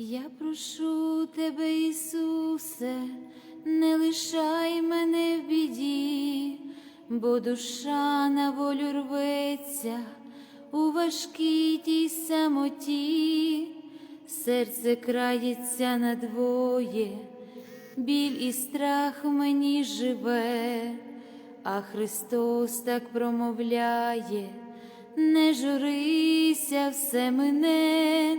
Я прошу тебе, Ісусе, не лишай мене в біді, бо душа на волю рветься у важкій тій самоті, серце крається надвоє, біль і страх в мені живе, а Христос так промовляє, не журися, все мене.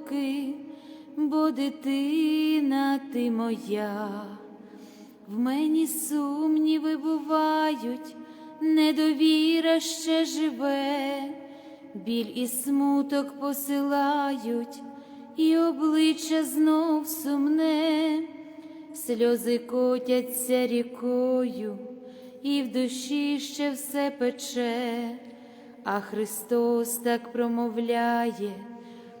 бо дитина ти моя, в мені сумніви бувають, недовіра ще живе, біль і смуток посилають, і обличчя знов сумне, сльози котяться рікою, і в душі ще все пече, а Христос так промовляє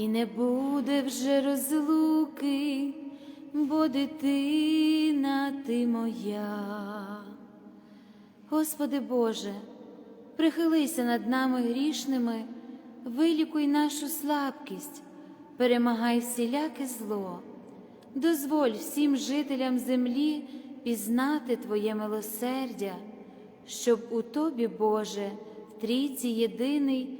і не буде вже розлуки, бо дитина ти моя. Господи Боже, прихилися над нами грішними, вилікуй нашу слабкість, перемагай всіляке зло, дозволь всім жителям землі пізнати Твоє милосердя, щоб у Тобі, Боже, в трійці єдиний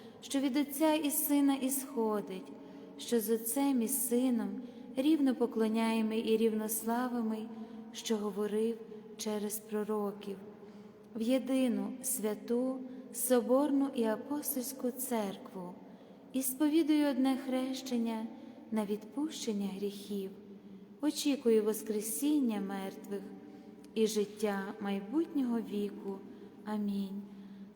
що від Отця і Сина ісходить, що з Отцем і Сином рівно поклоняємо і рівнославими, що говорив через пророків, в єдину святу, Соборну і апостольську церкву. і сповідую одне хрещення на відпущення гріхів, очікую Воскресіння мертвих і життя майбутнього віку. Амінь.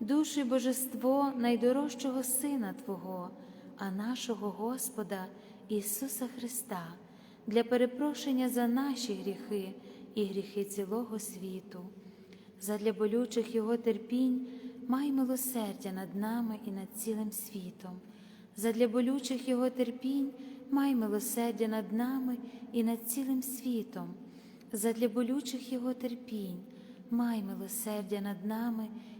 душу і божество найдорожчого Сина Твого, а нашого Господа Ісуса Христа, для перепрошення за наші гріхи і гріхи цілого світу, задля болючих Його терпінь, май милосердя над нами і над цілим світом, задля болючих Його терпінь, май милосердя над нами і над цілим світом, задля болючих Його терпінь май милосердя над нами і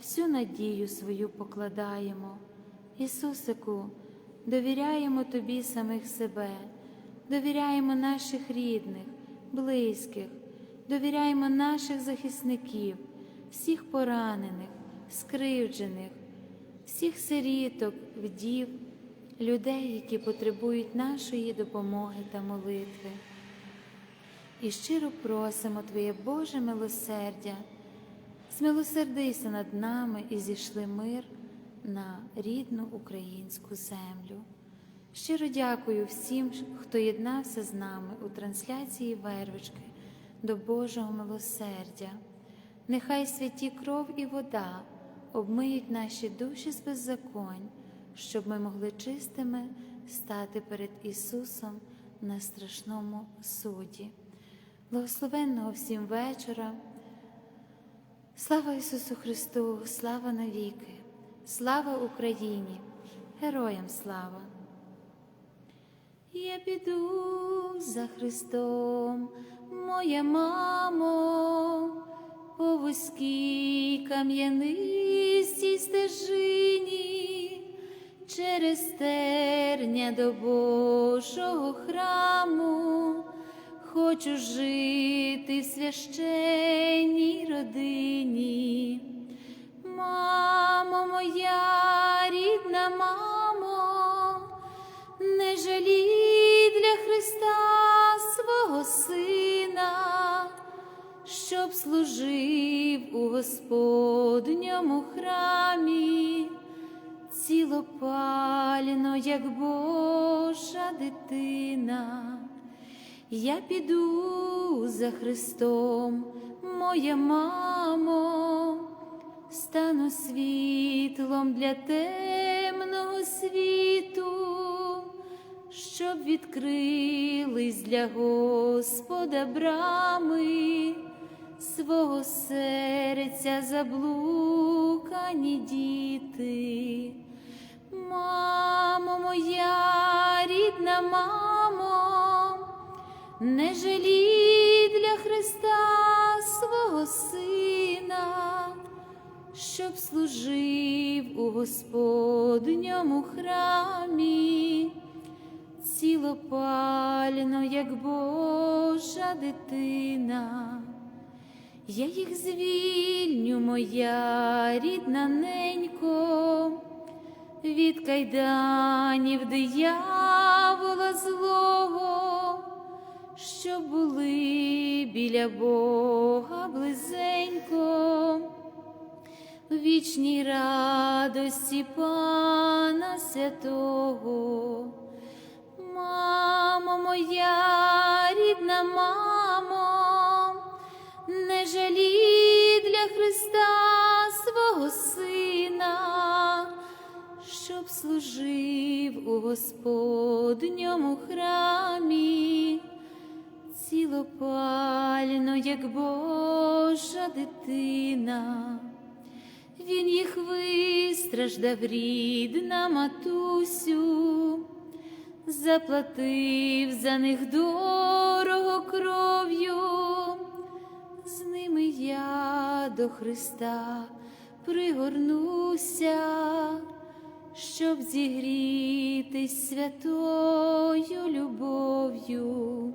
всю надію свою покладаємо. Ісусику, довіряємо Тобі самих себе, довіряємо наших рідних, близьких, довіряємо наших захисників, всіх поранених, скривджених, всіх сиріток, вдів, людей, які потребують нашої допомоги та молитви і щиро просимо Твоє Боже милосердя, змилосердися над нами і зійшли мир на рідну українську землю. Щиро дякую всім, хто єднався з нами у трансляції Вервички до Божого милосердя. Нехай святі кров і вода обмиють наші душі з беззаконь, щоб ми могли чистими стати перед Ісусом на страшному суді. Благословенного всім вечора. Слава Ісусу Христу, слава навіки, слава Україні, героям слава. Я піду за Христом, моя мамо, по вузькій кам'янистій стежині, через терня до Божого храму хочу жити в священній родині. Мамо моя рідна мамо, не жалій для Христа свого Сина, щоб служив у Господньому храмі, цілопально, як Божа дитина. Я піду за Христом, моя мамо, стану світлом для темного світу, щоб відкрились для Господа брами свого серця заблукані діти. Мамо моя, рідна мамо, не жалій для Христа свого сина, щоб служив у Господньому храмі, цілопально, як Божа дитина. Я їх звільню, моя рідна ненько, від кайданів диявола злого, що були біля Бога близенько, в вічній радості Пана Святого. Мамо моя, рідна мамо, не жалій для Христа свого сина, щоб служив у Господньому цілопально, як Божа дитина. Він їх вистраждав, рідна матусю, заплатив за них дорого кров'ю з ними я до Христа пригорнуся, щоб зігрітись святою любов'ю.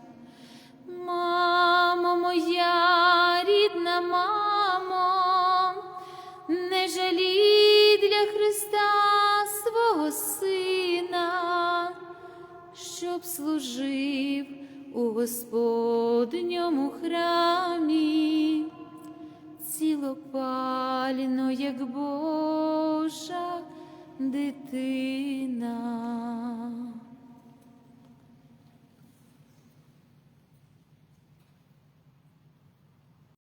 Щоб служив у Господньому храмі, цілопально, як Божа дитина.